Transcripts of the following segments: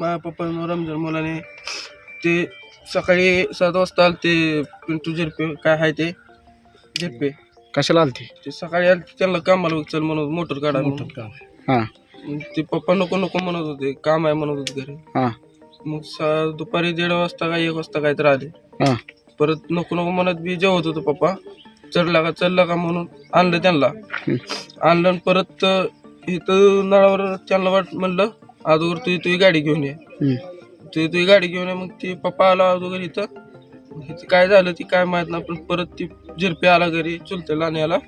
माझ्या पप्पा रमजान मुलाने. ते सकाळी सात वाजता आले ते पिंटू झिरपे काय आहे ते? झिरपे. कशाला आलती? ते सकाळी आले त्यांना कामाला चल म्हणून मोटर काढा म्हणून. हां. मग ते पप्पा नको नको म्हणत होते काम आहे म्हणत होते घरी. हां. मग सा- दुपारी दीड वाजता काय एक वाजता काय तर आले. हां. परत नको नको म्हणत बी जेवत होतो पप्पा. चढला का चढला का म्हणून आणलं त्यांना. आणलं आणि परत अं, इथं नळावर त्यांना वाट म्हणलं अगोदर तू तुझी गाडी घेऊन ये. हम्म. तू तुझी गाडी घेऊन ये मग ती पप्पा आला अगोदर इथं. मग इथं काय झालं ती काय माहीत नाही पण परत ती झिरपे आला घरी चुलते लाण्याला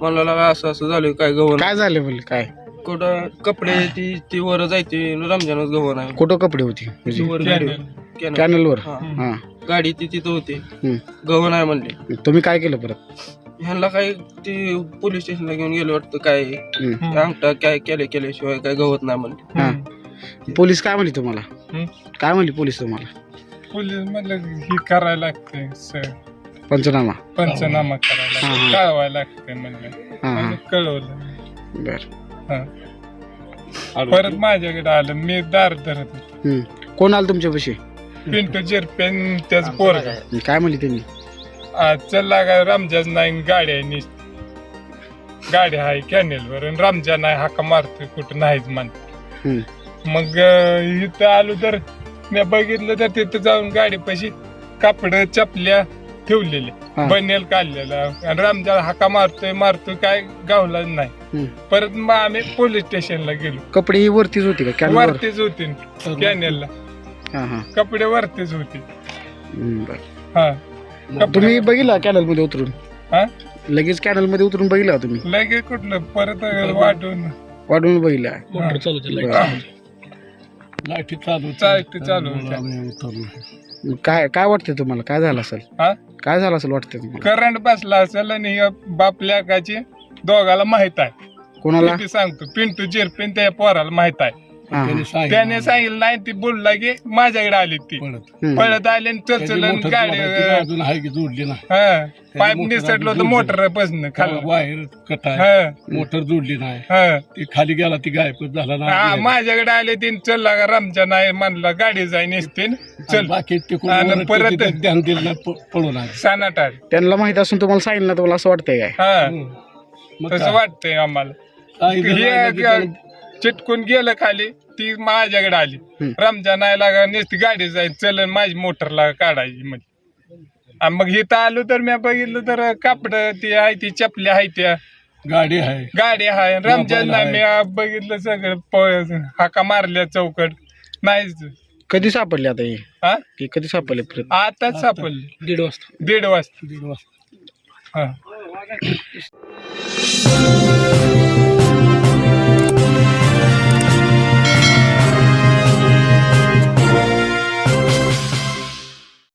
म्हणला लागा असं असं झालं काय गव्हाण? काय झालं बोल काय? कुठं कपडे ती ती वर जायची रमजानच गव्हाण आहे. कुठं कपडे होती? ती म्हणजे वर गाडी कॅनल. कॅनलवर? हा. हां. गाडी ती तिथं होती. हम्म. गव्हाण आहे म्हणले. तुम्ही काय केलं परत? ह्यांना काय ती पोलीस स्टेशनला घेऊन गेले वाटतं काय? हम्म. अंगठा काय केले केल्याशिवाय काय गवत नाही म्हणले. हां. पोलीस काय म्हणली तुम्हाला? हम्म. काय म्हणली पोलीस तुम्हाला? पोलीस म्हणलं ही करायला लागते स- पंचनामा. पंचनामा करायला हा, हा. लागते कळवायला लागते म्हणलं. हां हां. आणि कळवलं. बर. हा. परत माझ्याकडे आलं मी दार धरत होतो. कोण आलं तुमच्यापाशी? पिंटू जिरपेन त्याच पोरग. काय म्हणली त्यांनी? चल का रमजान नाही गाडी आहे नुसती. गाडी आहे कॅनेलवर. आणि रमजान नाही हाका मारतोय कुठं नाहीच म्हणत. मग अं, इथं आलो तर मी बघितलं तर तिथं जाऊन गाडी पशी कापड चपल्या ठेवलेले. हा. बनेल काढलेला. आणि रमजान हाका मारतोय मारतोय काय गावला नाही. हम्म. परत मग आम्ही पोलीस स्टेशनला गेलो. कपडे ही वरतीच होती का? कॅनलवर वरतीच होते. कॅनेलला हां हां. कपडे वरतीच होते. हम्म, बर. हा. तुम्ही बघितला कॅनलमध्ये उतरून? हा? लगेच कॅनलमध्ये उतरून बघितला तुम्ही? लगेच कुठलं? परत वाटून वाढवून बघितला. लाईटी चालू चालू चालू होत्या. काय काय वाटतं तुम्हाला? काय झालं असेल? हा? काय झालं असेल वाटतं तुम्हाला? करंट बसला असेल आणि बापल्या काची दोघाला माहीत आहे. कोणाला? किती सांगतो? पिंटू जिरपिन त्या पोराला माहीत आहे. हा, हा. त्याने सांगितलं नाही ती बोलला की माझ्याकडे आली ती. हम्म. पळत आली आणि चलचल आणि गाडी अजून आहे की जोडली ना. हा पाईप मोटर निसटलं होतं जोडली. मोटर बसणं खाल्लं वायर कट आहे. हा. मोटर जोडली नाही. हा. ती खाली गेला ती गायबच झाला हा, ना माझ्याकडे आले तीन चल का रमजान आहे म्हणला गाडी जाई नेसते चल. बाकी ते कोण आणि वरती परत- तिथे ध्यान दिलं नाही प- पळून आले. सनाटार त्यांना माहीत असून तुम्हाला सांगितलं ना तुम्हाला असं वाटतंय काय? हा. मग तसं काय? वाटतंय आम्हाला. नाही हे म्हणजे चिटकून गेलं खाली ती माझ्याकडे आली. रमजान आहे लागा नुसती गाडी जाईल चलन माझी मोटरला काढायची म्हणजे आणि मग इथं आलो तर मी बघितलं तर कापड ती आहे ती चपल्या आहे त्या. गाडी आहे. गाडी आहे रमजान नाही. मी बघितलं सगळं प- हाका मारल्या चौकट. नाहीच. कधी सापडले आता हे? हा की कधी सापडले परत? आताच सापडली. दीड वाजता. दीड वाजता. दीड वाजता. हा.